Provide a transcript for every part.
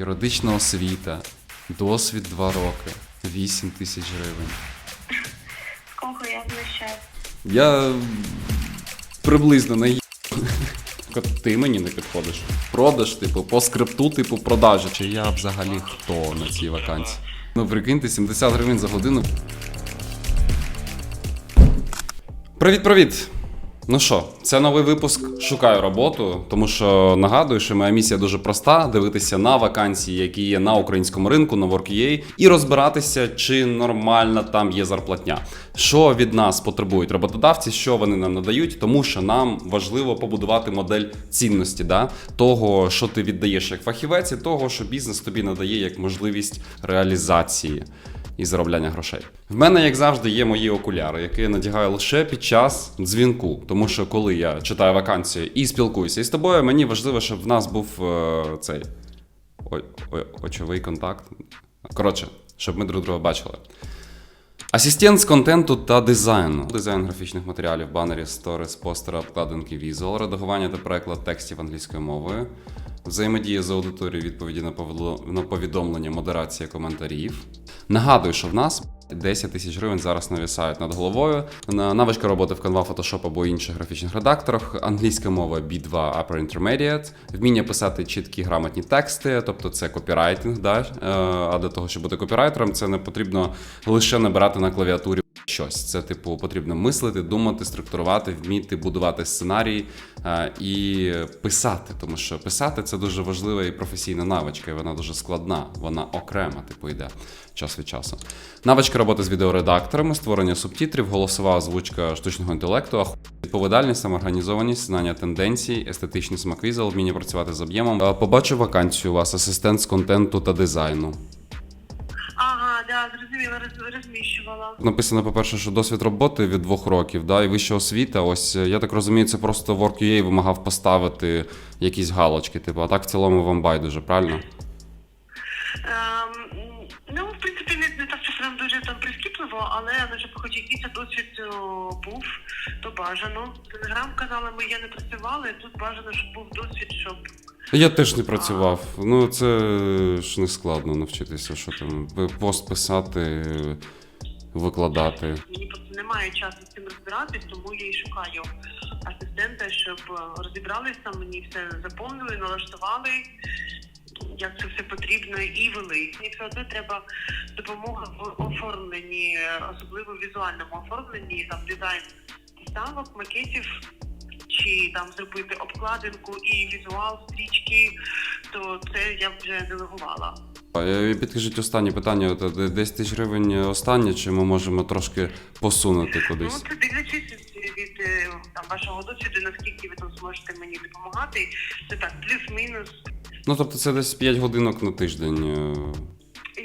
юридична освіта, досвід 2 роки, 8 тисяч гривень. Кого я знущаюсь? Я приблизно не є. Ти мені не підходиш. Продаж, типу, по скрипту, типу, продажі. Чи я взагалі хто на цій вакансії? Ну, прикиньте, 70 гривень за годину. Привіт-привіт! Ну що, це новий випуск Шукаю роботу, тому що нагадую, що моя місія дуже проста: дивитися на вакансії, які є на українському ринку, на Work.ua, і розбиратися, чи нормальна там є зарплатня. Що від нас потребують роботодавці, що вони нам надають, тому що нам важливо побудувати модель цінності, да? того, що ти віддаєш як фахівець, і того, що бізнес тобі надає як можливість реалізації і заробляння грошей. В мене, як завжди, є мої окуляри, які я надягаю лише під час дзвінку. Тому що коли я читаю вакансію і спілкуюся із тобою, мені важливо, щоб в нас був е, цей ой, ой, очовий контакт. Коротше, щоб ми друг друга бачили. Асистент з контенту та дизайну, дизайн графічних матеріалів, банерів, сторіс, постери, обкладинки, візуал, редагування та переклад текстів англійською мовою, взаємодія з аудиторією, відповіді на повідо- повідомлення, модерація коментарів. Нагадую, що в нас 10 тисяч гривень зараз навісають над головою. На навичка роботи в Canva, Photoshop або інших графічних редакторах, англійська мова B2 Upper Intermediate, вміння писати чіткі грамотні тексти, тобто це копірайтинг. Да? Е, А для того, щоб бути копірайтером, це не потрібно лише набирати на клавіатурі щось. Це, типу, потрібно мислити, думати, структурувати, вміти будувати сценарій е, і писати. Тому що писати це дуже важлива і професійна навичка, і вона дуже складна, вона окрема, типу, йде час від часу. Навичка роботи з відеоредакторами, створення субтитрів, голосова озвучка штучного інтелекту, відповідальність, самоорганізованість, знання тенденцій, естетичний смаквізел, вміння працювати з об'ємом. Е, Побачив вакансію у вас асистент з контенту та дизайну. Да, роз, розміщувала. Написано, по-перше, що досвід роботи від двох років, да, і вища освіта. Ось е, я так розумію, це просто Work.ua вимагав поставити якісь галочки, типу, а так в цілому вам байдуже, правильно? Ем, ну, в принципі, не, не так, що прям дуже там прискіпливо, але ну, щоб хоч якийсь досвід о, був, то бажано. Телеграм казали, ми я не працювала, і тут бажано, щоб був досвід, щоб Я теж не працював. Ну це ж не складно навчитися, що там пост писати, викладати. мені просто немає часу з цим розбиратись, тому я і шукаю асистента, щоб е, розібралися, мені все заповнили, налаштували. Як це все потрібно і вели. Мені все одно треба допомога в оформленні, особливо в візуальному оформленні, там дизайн ставок, макетів, чи там зробити обкладинку і візуал, стрічки, то це я вже делегувала. Е, Підкажіть останнє питання: От, е, 10 тисяч гривень останнє, чи ми можемо трошки посунути кудись? Ну, це дивлячись від, е, там, вашого досвіду, наскільки ви там зможете мені допомагати. Це так, плюс-мінус. Ну тобто це десь 5 годинок на тиждень.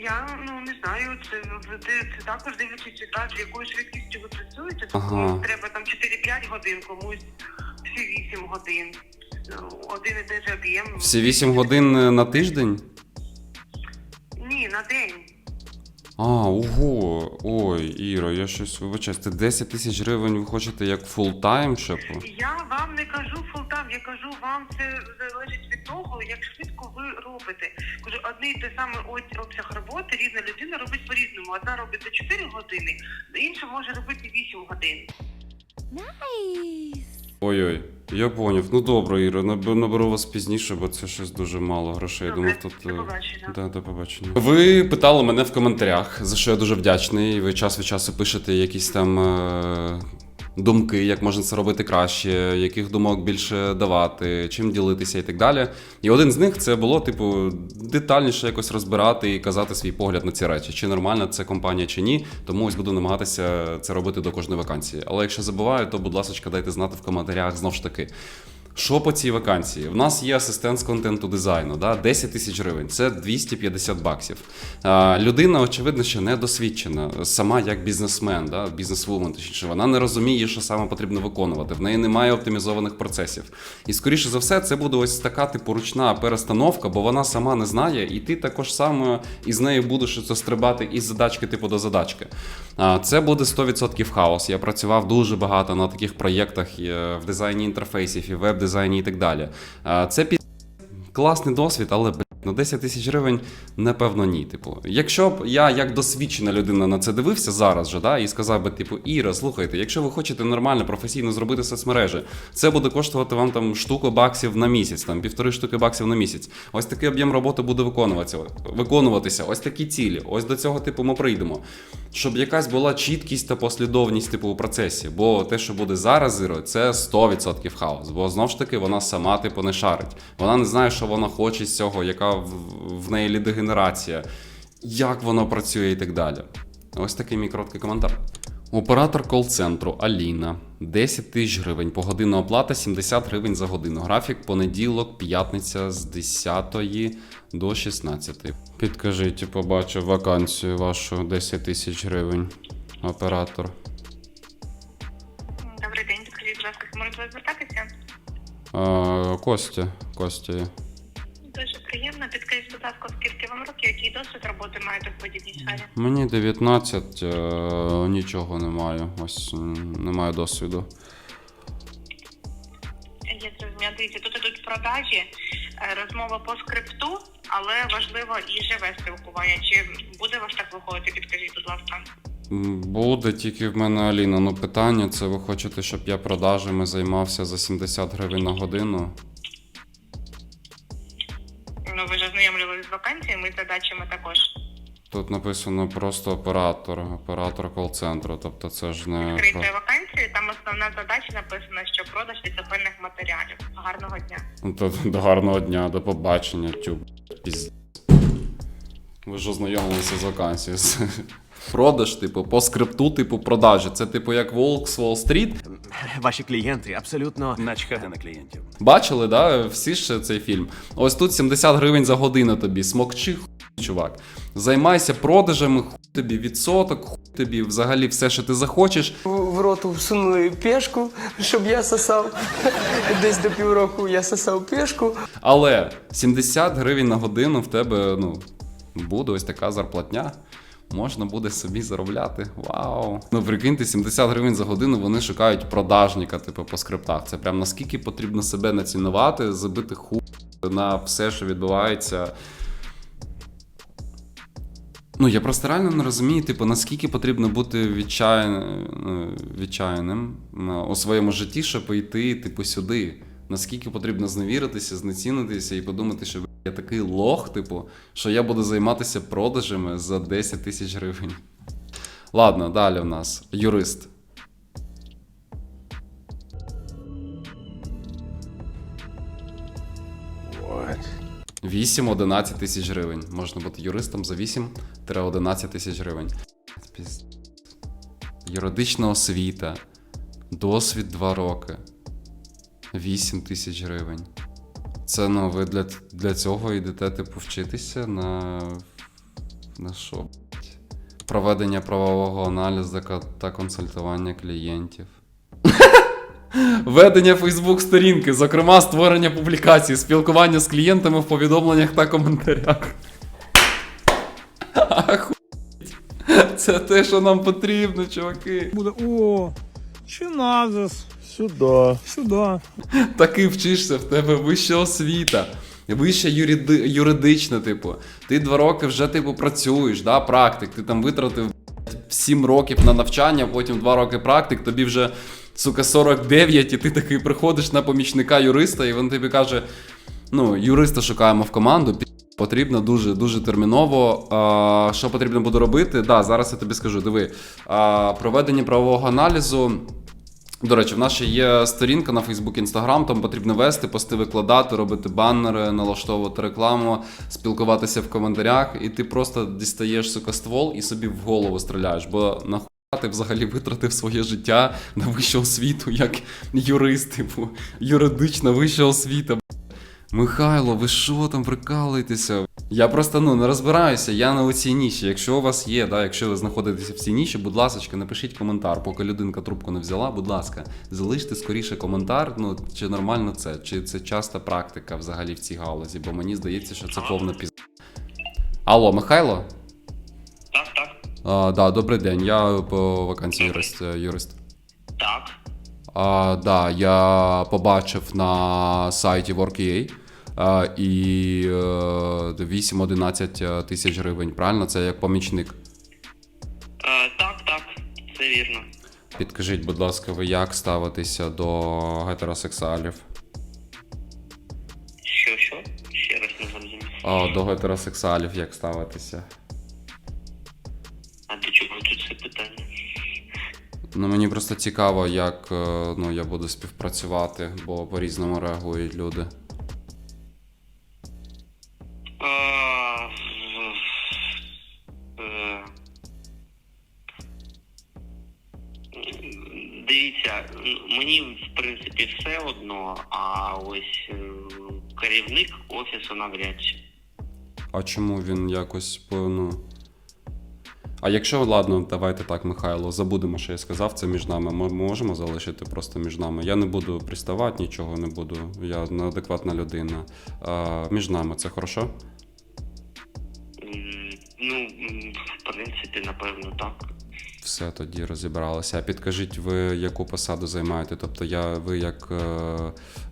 Я ну не знаю, це, це, це також дивлячись, так, з якою швидкістю ви працюєте. Ага. Комусь треба там 4-5 годин, комусь всі 8 годин. Ну, Один і той же об'єм. Всі 8 годин е, на тиждень? Ні, на день. А, ого. Ой, Іро, я щось вибачаюсь. Це 10 тисяч гривень ви хочете як фултайм, щоб. Я вам не кажу фултам, я кажу вам це залежить від того, як швидко ви робите. Кажу, одне і те саме обсяг роботи різна людина робить по-різному. Одна робить за 4 години, інша може робити 8 годин. Ой-ой, я поняв. Ну добре, Іро, наб- наберу вас пізніше, бо це щось дуже мало грошей. Добре, Думав, тут. до е, побачення. Да, до побачення. Ви питали мене в коментарях, за що я дуже вдячний. Ви час від часу пишете якісь там е, думки, як можна це робити краще, яких думок більше давати, чим ділитися і так далі. І один з них це було, типу, детальніше якось розбирати і казати свій погляд на ці речі, чи нормальна це компанія, чи ні. Тому ось буду намагатися це робити до кожної вакансії. Але якщо забуваю, то будь ласка, дайте знати в коментарях знов ж таки. Що по цій вакансії? В нас є асистент з контенту дизайну, да? 10 тисяч гривень, це 250 баксів. А, людина, очевидно, що недосвідчена, сама як бізнесмен, да? бізнесвумен, точніше, вона не розуміє, що саме потрібно виконувати. В неї немає оптимізованих процесів. І скоріше за все, це буде ось така типу ручна перестановка, бо вона сама не знає, і ти також саме із нею будеш це стрибати із задачки типу до задачки. А, Це буде 100% хаос. Я працював дуже багато на таких проєктах е, в дизайні інтерфейсів і веб-дизайні і так далі. Це пі... класний досвід, але На 10 тисяч гривень, напевно, ні. Типу, якщо б я як досвідчена людина на це дивився зараз же, да, і сказав би, типу, Іра, слухайте, якщо ви хочете нормально, професійно зробити соцмережі, це буде коштувати вам там штуку баксів на місяць, там півтори штуки баксів на місяць. Ось такий об'єм роботи буде виконуватися, виконуватися, ось такі цілі. Ось до цього, типу, ми прийдемо. Щоб якась була чіткість та послідовність, типу, у процесі. Бо те, що буде зараз Іро, це 100% хаос. Бо знов ж таки вона сама, типу, не шарить. Вона не знає, що вона хоче з цього, яка в, неї лідогенерація, як воно працює і так далі. Ось такий мій короткий коментар. Оператор кол-центру Аліна 10 тисяч гривень, погодинна оплата 70 гривень за годину. Графік понеділок, п'ятниця з 10 до 16. Підкажіть, побачив вакансію вашу 10 тисяч гривень. Оператор. Добрий день, підкажіть, будь ласка, можете звертатися? А, Костя. Костя. Дуже приємно. Підкажіть, будь ласка, скільки вам років, який досвід роботи маєте в подібній сфері? Мені 19, е, нічого не маю. Ось м, не досвіду. Я зрозуміла. Дивіться, тут ідуть продажі, е, розмова по скрипту, але важливо і живе спілкування. Чи буде у вас так виходити? Підкажіть, будь ласка. М, Буде тільки в мене Аліна. Ну питання це ви хочете, щоб я продажами займався за 70 гривень на годину? Ознайомлювалися з вакансіями і задачами також. Тут написано просто оператор, оператор кол-центру. Тобто це ж не про... Вакансії, там основна задача написана, що продаж лісопильних матеріалів. Гарного дня. Ну, до гарного дня, до побачення, тюб. Піз... Ви ж ознайомилися з вакансією. Продаж, типу, по скрипту, типу, продажі. Це типу як Волк з Уолл-стріт. Ваші клієнти абсолютно Начхати на клієнтів. Бачили, да? Всі ж цей фільм. Ось тут 70 гривень за годину тобі. Смокчи, хуй, чувак. Займайся продажами, хуй тобі відсоток, хуй тобі взагалі все, що ти захочеш. В в рот всунули пешку, щоб я сосав. Десь до півроку я сосав пешку. Але 70 гривень на годину в тебе, ну, буде ось така зарплатня. Можна буде собі заробляти. Вау. Ну, прикиньте, 70 гривень за годину вони шукають продажника, типу, по скриптах. Це прям наскільки потрібно себе націнувати, забити ху на все, що відбувається. Ну, я просто реально не розумію, типу, наскільки потрібно бути відчаян... ну, відчаяним е, у своєму житті, щоб йти, типу, сюди. Наскільки потрібно зневіритися, знецінитися і подумати, що я такий лох, типу, що я буду займатися продажами за 10 тисяч гривень. Ладно, далі в нас юрист. What? 8-11 тисяч гривень. Можна бути юристом за 8-11 тисяч гривень. Юридична освіта. Досвід 2 роки. 8 тисяч гривень. Це ну, ви для, для цього йдете, типу, вчитися на. На що? Проведення правового аналізу та консультування клієнтів. Ведення Фейсбук сторінки, зокрема створення публікацій, спілкування з клієнтами в повідомленнях та коментарях. Ахуєть. Це те, що нам потрібно, чуваки. буде о, чи назис, Сюди. сюди. Таки вчишся, в тебе вища освіта. Вища юриди, юридична, типу. Ти два роки вже, типу, працюєш, да, практик. Ти там витратив 7 років на навчання, потім 2 роки практик, тобі вже, сука, 49, і ти такий приходиш на помічника юриста, і він тобі каже: ну, юриста шукаємо в команду. Потрібно дуже дуже терміново. А, що потрібно буде робити? Да, зараз я тобі скажу. Диви, а, проведення правового аналізу. До речі, в нас ще є сторінка на Facebook, Instagram, там потрібно вести, пости викладати, робити баннери, налаштовувати рекламу, спілкуватися в коментарях, і ти просто дістаєш сука ствол і собі в голову стріляєш. Бо нахуя ти взагалі витратив своє життя на вищу освіту, як юрист, типу, юридична вища освіта. Михайло, ви що там прикалуєтеся? Я просто ну не розбираюся, я на оцій ніші. Якщо у вас є, да, якщо ви знаходитеся в цій ніші, будь ласка, напишіть коментар. Поки людинка трубку не взяла, будь ласка, залиште скоріше коментар. Ну чи нормально це, чи це часта практика взагалі в цій галузі, бо мені здається, що це повна піз. Алло, Михайло? Так, так. А, да, добрий день. Я по вакансії юрист. юрист. Так. А, да, я побачив на сайті Work.ua і е, 8-11 тисяч гривень. Правильно? Це як помічник. Е, так, так, це вірно. Підкажіть, будь ласка, ви як ставитеся до гетеросексуалів? Що, що? Ще раз не зрозумів. До гетеросексуалів як ставитеся? А до чого тут це питання? Ну мені просто цікаво, як е, ну, я буду співпрацювати, бо по-різному реагують люди. Принципі все одно, а ось е, керівник офісу навряд чи. А чому він якось ну. А якщо, ладно, давайте так, Михайло, забудемо, що я сказав, це між нами. Ми можемо залишити просто між нами. Я не буду приставати, нічого не буду. Я неадекватна людина. А, між нами це хорошо? Ну, в принципі, напевно, так. Все тоді розібралося. А підкажіть, ви яку посаду займаєте? Тобто я, ви як е,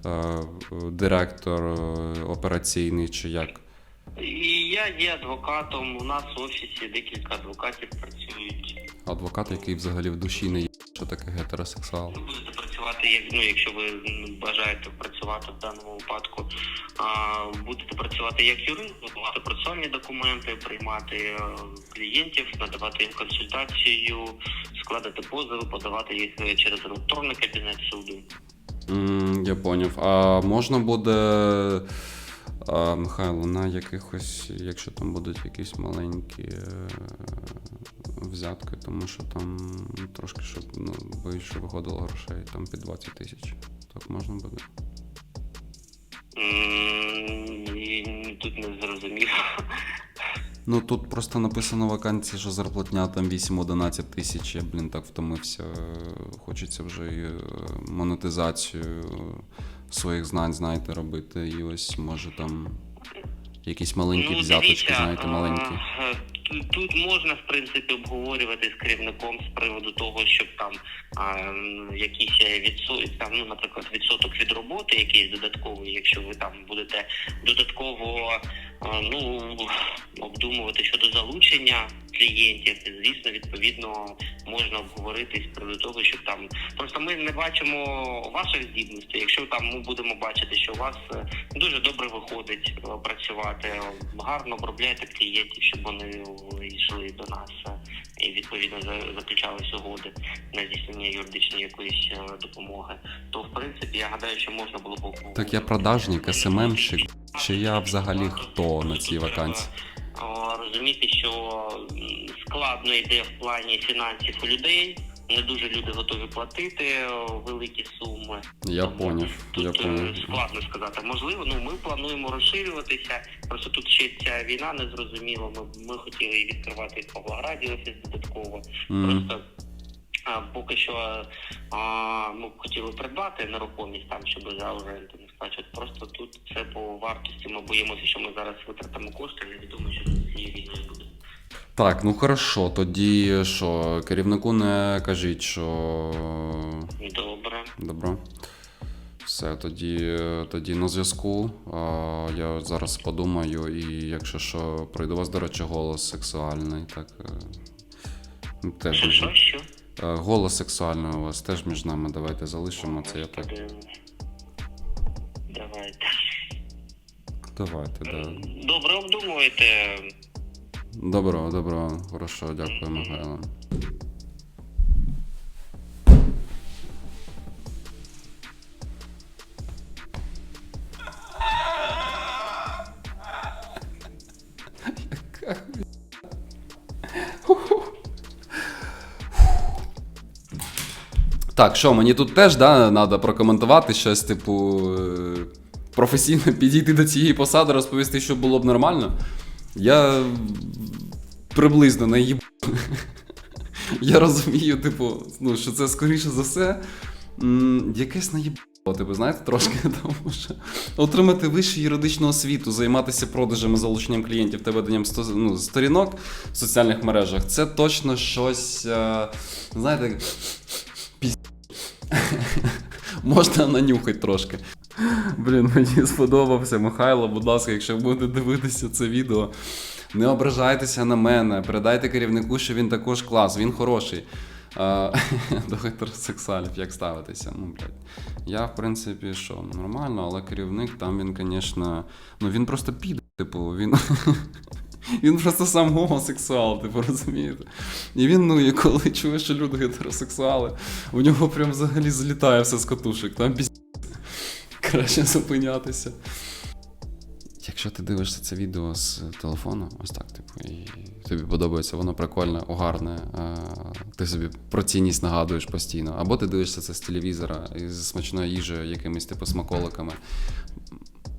е, директор е, операційний чи як? Я є адвокатом. У нас в офісі декілька адвокатів працюють. Адвокат, який взагалі в душі не є, що таке гетеросексуал. Ви будете працювати, як ну, якщо ви бажаєте працювати в даному випадку, а, будете працювати як юрист, готувати процесуальні документи, приймати е, клієнтів, надавати їм консультацію, складати позови, подавати їх е, через електронний кабінет суду. М, я поняв. А можна буде. А, Михайло, на якихось, якщо там будуть якісь маленькі е, взятки, тому що там трошки, щоб ну, боюсь, що виходило грошей там під 20 тисяч. Так можна буде. М, Тут не зрозуміло. Ну тут просто написано в вакансії, що зарплатня там 8-11 тисяч. Я, блін, так втомився. Хочеться вже і е, монетизацію своїх знань, знаєте, робити. І ось може там якісь маленькі взяточки, Ну, дивіться, знаєте, маленькі. Тут, можна, в принципі, обговорювати з керівником з приводу того, щоб там а, якісь відсоток, там, ну, наприклад, відсоток від роботи, якийсь додатковий, якщо ви там будете додатково а, ну, обдумувати щодо залучення клієнтів, звісно, відповідно можна обговорити з приводу того, щоб там просто ми не бачимо ваших здібностей. Якщо там ми будемо бачити, що у вас е, дуже добре виходить е, працювати, гарно обробляєте клієнтів, щоб вони е, йшли до нас е, і відповідно за- заключались угоди на здійснення юридичної якоїсь е, допомоги, то в принципі я гадаю, що можна було б Так я продажник, СММщик, чи я взагалі хто на цій вакансії? Розуміти, що складно йде в плані фінансів у людей. Не дуже люди готові платити великі суми. Я поняв, Тут я е, поняв. складно сказати. Можливо, ну ми плануємо розширюватися. Просто тут ще ця війна не зрозуміла. Ми, ми хотіли відкривати в Павлограді офіс додатково. М. Просто а, поки що а, ми б хотіли придбати нерухомість там, щоб за оренду не сплачувати. Просто тут це по вартості. Ми боїмося, що ми зараз витратимо кошти. Невідомо, що з цією війною буде. Так, ну хорошо, тоді що, керівнику не кажіть, що. Добре. Добро. Все, тоді, тоді на зв'язку. Я зараз подумаю, і якщо що, пройду вас, до речі, голос сексуальний, так. е, Теж Що, що, що? Е, голос сексуальний у вас теж між нами. Давайте залишимо це. Я так. Давайте. Давайте, да. Добре, обдумуєте. Добро, добро, хорошо, дякую, Михайло. Так, що, мені тут теж да, треба прокоментувати щось, типу, е, професійно підійти до цієї посади, розповісти, що було б нормально. Я приблизно не їб... Я розумію, типу, ну, що це скоріше за все. Якесь наїбало, типу, знаєте, трошки, тому що отримати вищу юридичну освіту, займатися продажем і залученням клієнтів та веденням сто- ну, сторінок в соціальних мережах, це точно щось, е, знаєте, піз... можна нанюхати трошки. Блін, мені сподобався. Михайло, будь ласка, якщо будете дивитися це відео, не ображайтеся на мене. Передайте керівнику, що він також клас, він хороший. До гетеросексуалів як ставитися? Ну, блядь. Я, в принципі, що, нормально, але керівник там він, звісно, ну він просто піде, типу, він. Він просто сам гомосексуал, типу, розумієте? І він, ну, і коли чує, що люди гетеросексуали, у нього прям взагалі злітає все з катушек. Там піз... краще зупинятися. Якщо ти дивишся це відео з телефону, ось так, типу, і тобі подобається, воно прикольне, гарне, е, ти собі про цінність нагадуєш постійно. Або ти дивишся це з телевізора із смачною їжею, якимись типу смаколиками.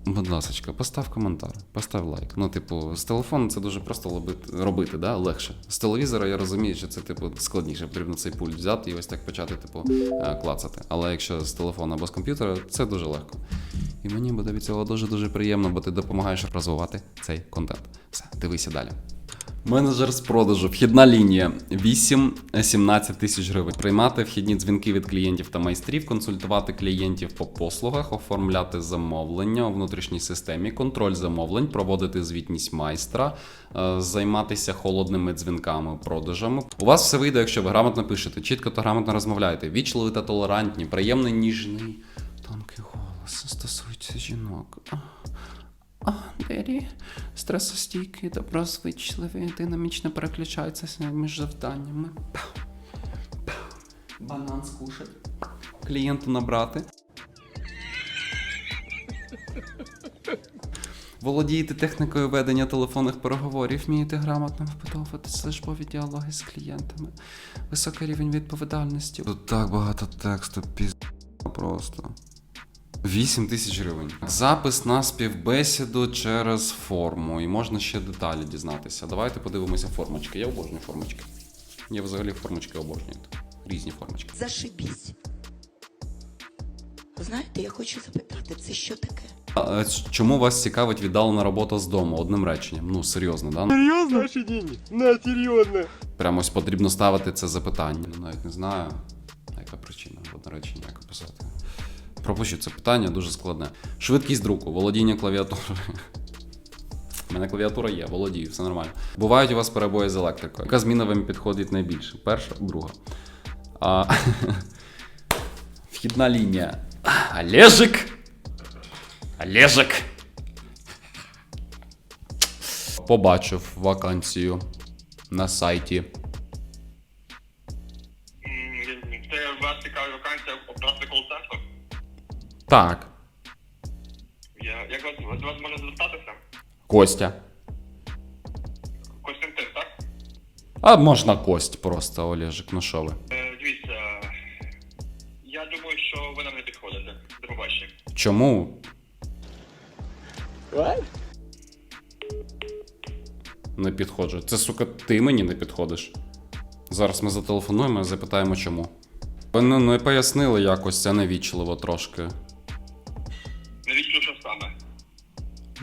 Будь ласка, постав коментар, постав лайк. Ну, типу, з телефону це дуже просто робити, робити да? легше. З телевізора я розумію, що це типу складніше. Потрібно цей пульт взяти і ось так почати, типу, е, клацати. Але якщо з телефону або з комп'ютера, це дуже легко. І мені буде від цього дуже-дуже приємно, бо ти допомагаєш розвивати цей контент. Все, дивися далі. Менеджер з продажу, вхідна лінія 8-17 тисяч гривень. Приймати вхідні дзвінки від клієнтів та майстрів, консультувати клієнтів по послугах, оформляти замовлення у внутрішній системі, контроль замовлень, проводити звітність майстра, е, займатися холодними дзвінками, продажами. У вас все вийде, якщо ви грамотно пишете, чітко та грамотно розмовляєте, вічливі та толерантні, приємний, ніжний, тонкий голос стосується жінок. Андрій, стресостійкий, доброзвичливий, динамічно переключається між завданнями. Банан скушать. Клієнту набрати. Володієте технікою ведення телефонних переговорів, вмієте грамотно вбудовувати службові діалоги з клієнтами. Високий рівень відповідальності. Тут так багато тексту, піз просто. 8 тисяч гривень. Запис на співбесіду через форму. І можна ще деталі дізнатися. Давайте подивимося формочки. Я обожнюю формочки. Я взагалі формочки обожнюю. Різні формочки. Зашибісь. Знаєте, я хочу запитати, це що таке? А, е, чому вас цікавить віддалена робота з дому одним реченням? Ну, серйозно, да? Серьезно? Наши деньги. На, серьезно. Прямо ось потрібно ставити це запитання. Ну, навіть не знаю, яка причина одне речення, як описати. Пропущу це питання, дуже складне. Швидкість друку, володіння клавіатурою. У мене клавіатура є, володію, все нормально. Бувають у вас перебої з електрикою. Яка зміна вам підходить найбільше? Перша, друга. А... Вхідна лінія. Олежик! Олежик! Побачив вакансію на сайті. Так, Я, як вас, вас, вас можна звертатися? Костя. Костянтин, так? А можна кость просто, Олежик, ну що ви? Е, дивіться, я думаю, що ви нам не підходите. До побачення. Чому? Не підходжу. Це, сука, ти мені не підходиш. Зараз ми зателефонуємо і запитаємо, чому. Ви не, не пояснили якось, це невічливо трошки.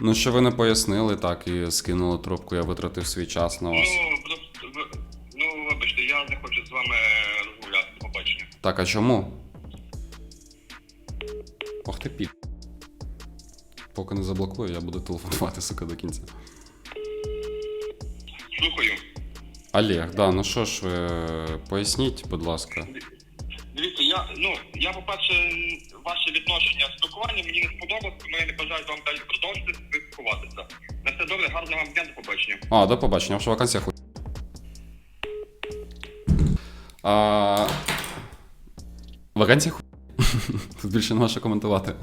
Ну, що ви не пояснили, так і скинули трубку, я витратив свій час на вас. Ну, просто, ви- ну, вибачте, я не хочу з вами розмовляти. До побачення. Так, а чому? Ох ти пі. Поки не заблокую, я буду телефонувати, сука, до кінця. Слухаю. Олег, да, ну що ж ви поясніть, будь ласка. Я, по-перше, ваше відношення спілкування мені не сподобалось, тому я не бажаю з вами далі продовжити спілкуватися. На все добре, гарного вам дня, до побачення. А, до побачення, ваша вакансія хуй. А... Вакансія хуй. Тут більше нема що коментувати.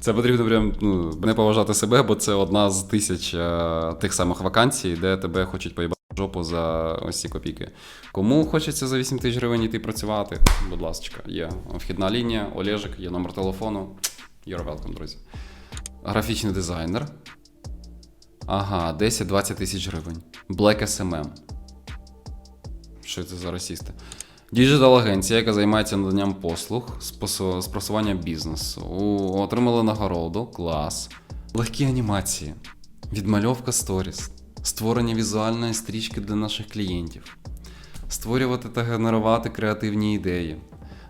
Це потрібно прям ну, не поважати себе, бо це одна з тисяч е, тих самих вакансій, де тебе хочуть поїбати жопу за ось ці копійки. Кому хочеться за 8 тисяч гривень йти працювати, будь ласка, є вхідна лінія, Олежик, є номер телефону. You're welcome, друзі. Графічний дизайнер. Ага, 10-20 тисяч гривень. Black SMM. Що це за расісти? Діджитал агенція, яка займається наданням послуг з просування бізнесу. Отримали нагороду. Клас. Легкі анімації. Відмальовка сторіс. Створення візуальної стрічки для наших клієнтів. Створювати та генерувати креативні ідеї.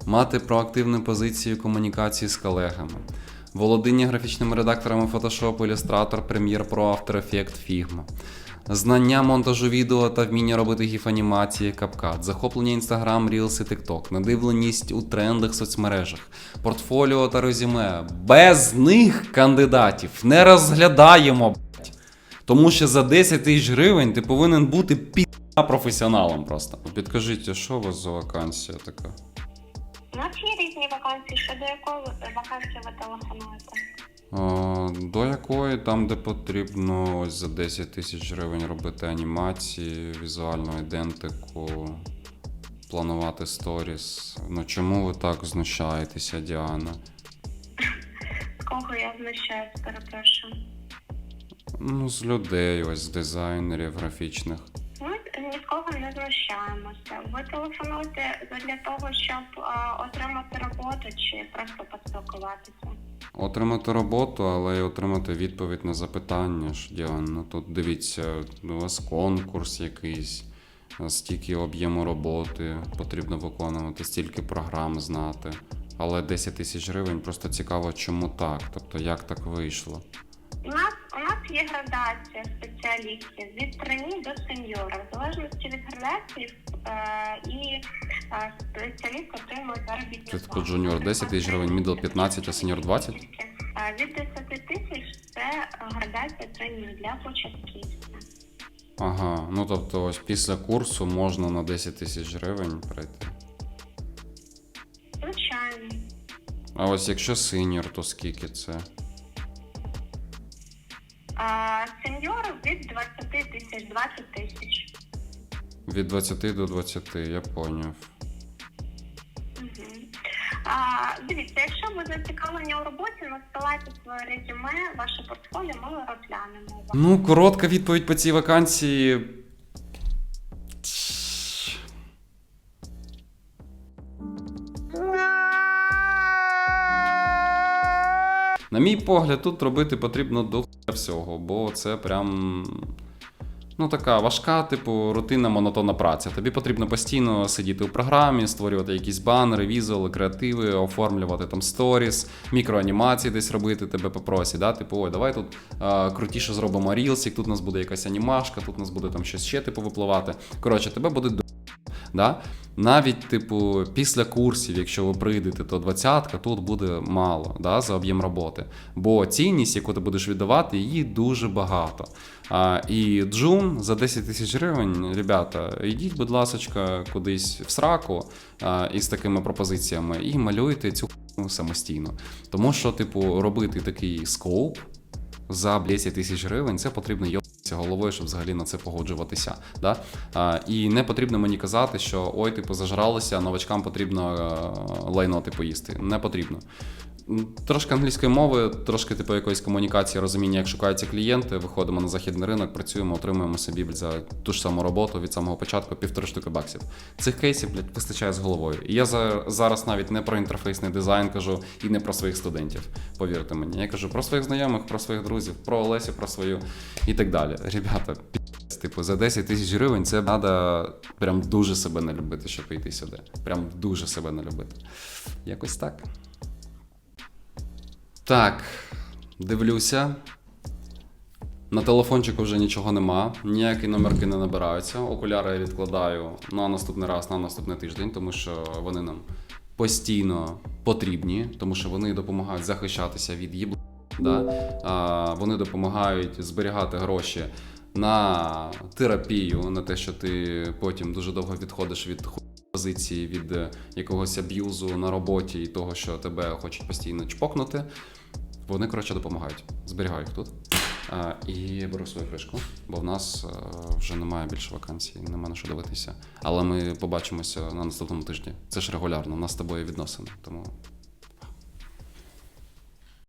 Мати проактивну позицію комунікації з колегами. володіння графічними редакторами Photoshop, Illustrator, Premiere Pro, After Effects, Figma. Знання монтажу відео та вміння робити гіф-анімації, CapCut, захоплення Instagram, Reels і TikTok, надивленість у трендах соцмережах, портфоліо та резюме. Без них кандидатів не розглядаємо. Тому що за 10 тисяч гривень ти повинен бути пі професіоналом просто. Підкажіть, а що у вас за вакансія така? У нас є різні вакансії. Щодо якої вакансії ви телефонуєте? До якої там, де потрібно ось за 10 тисяч гривень робити анімації, візуальну ідентику, планувати сторіс. Ну чому ви так знущаєтеся, Діана? З кого я знущаюсь, перепрошую? Ну, з людей, ось з дизайнерів графічних. Ми ні з кого не знущаємося. Ви телефонуєте для того, щоб е, отримати роботу чи просто поспілкуватися? Отримати роботу, але й отримати відповідь на запитання ж, Діана. Ну тут дивіться, у вас конкурс якийсь, стільки об'єму роботи потрібно виконувати, стільки програм знати. Але 10 тисяч гривень просто цікаво, чому так? Тобто, як так вийшло? У нас є градація спеціалістів від трені до сеньора. В залежності від градації е, і е, спеціаліст отримує заробітну Це типу джуніор 10 тисяч гривень, мідл 15, а сеньор 20? Е, Від 10 тисяч це градація тренів для початківця. Ага, ну тобто, ось після курсу можна на 10 тисяч гривень пройти. Звичайно. А ось якщо сеньор, то скільки це? Сеньор від 20 тисяч, 20 тисяч. Від 20 до 20, я поняв. А, дивіться, якщо ви зацікавлені у роботі, надсилайте своє резюме, ваше портфоліо, ми розглянемо. вас. Ну, коротка відповідь по цій вакансії. На мій погляд, тут робити потрібно до всього, бо це прям. Ну, така важка, типу, рутинна монотонна праця. Тобі потрібно постійно сидіти у програмі, створювати якісь банери, візуали, креативи, оформлювати там сторіс, мікроанімації десь робити, тебе попросять. Да? Типу, ой, давай тут а, крутіше зробимо рілсик, тут у нас буде якась анімашка, тут у нас буде там щось ще типу випливати. Коротше, тебе буде. Да? Навіть, типу, після курсів, якщо ви прийдете, то двадцятка тут буде мало да, за об'єм роботи. Бо цінність, яку ти будеш віддавати, її дуже багато. А, і Джун за 10 тисяч гривень, ребята, йдіть, будь ласочка, кудись в сраку а, із такими пропозиціями і малюйте цю хуйню самостійно. Тому що, типу, робити такий скоп за 10 тисяч гривень, це потрібно йобатися головою, щоб взагалі на це погоджуватися. Да? А, і не потрібно мені казати, що ой, типу, зажралися, новачкам потрібно лайноти поїсти. типу. Не потрібно. Трошки англійської мови, трошки типу якоїсь комунікації, розуміння, як шукаються клієнти, виходимо на західний ринок, працюємо, отримуємо собі за ту ж саму роботу від самого початку півтори штуки баксів. Цих кейсів блядь, вистачає з головою. І я за, зараз навіть не про інтерфейсний дизайн кажу і не про своїх студентів. Повірте мені. Я кажу про своїх знайомих, про своїх друзів, про Олесю, про свою і так далі. Ребята, типу, за 10 тисяч гривень це треба прям дуже себе не любити, щоб йти сюди. Прям дуже себе не любити. Якось так. Так, дивлюся. На телефончику вже нічого нема, ніякі номерки не набираються. Окуляри я відкладаю на наступний раз, на наступний тиждень, тому що вони нам постійно потрібні, тому що вони допомагають захищатися від їбл. Да? А, вони допомагають зберігати гроші на терапію, на те, що ти потім дуже довго відходиш від ху- позиції, від е, якогось аб'юзу на роботі і того, що тебе хочуть постійно чпокнути. Вони, коротше, допомагають. Зберігаю їх тут. А, і беру свою кришку, бо в нас е, вже немає більше вакансій, нема на що дивитися. Але ми побачимося на наступному тижні. Це ж регулярно, у нас з тобою відносини. Тому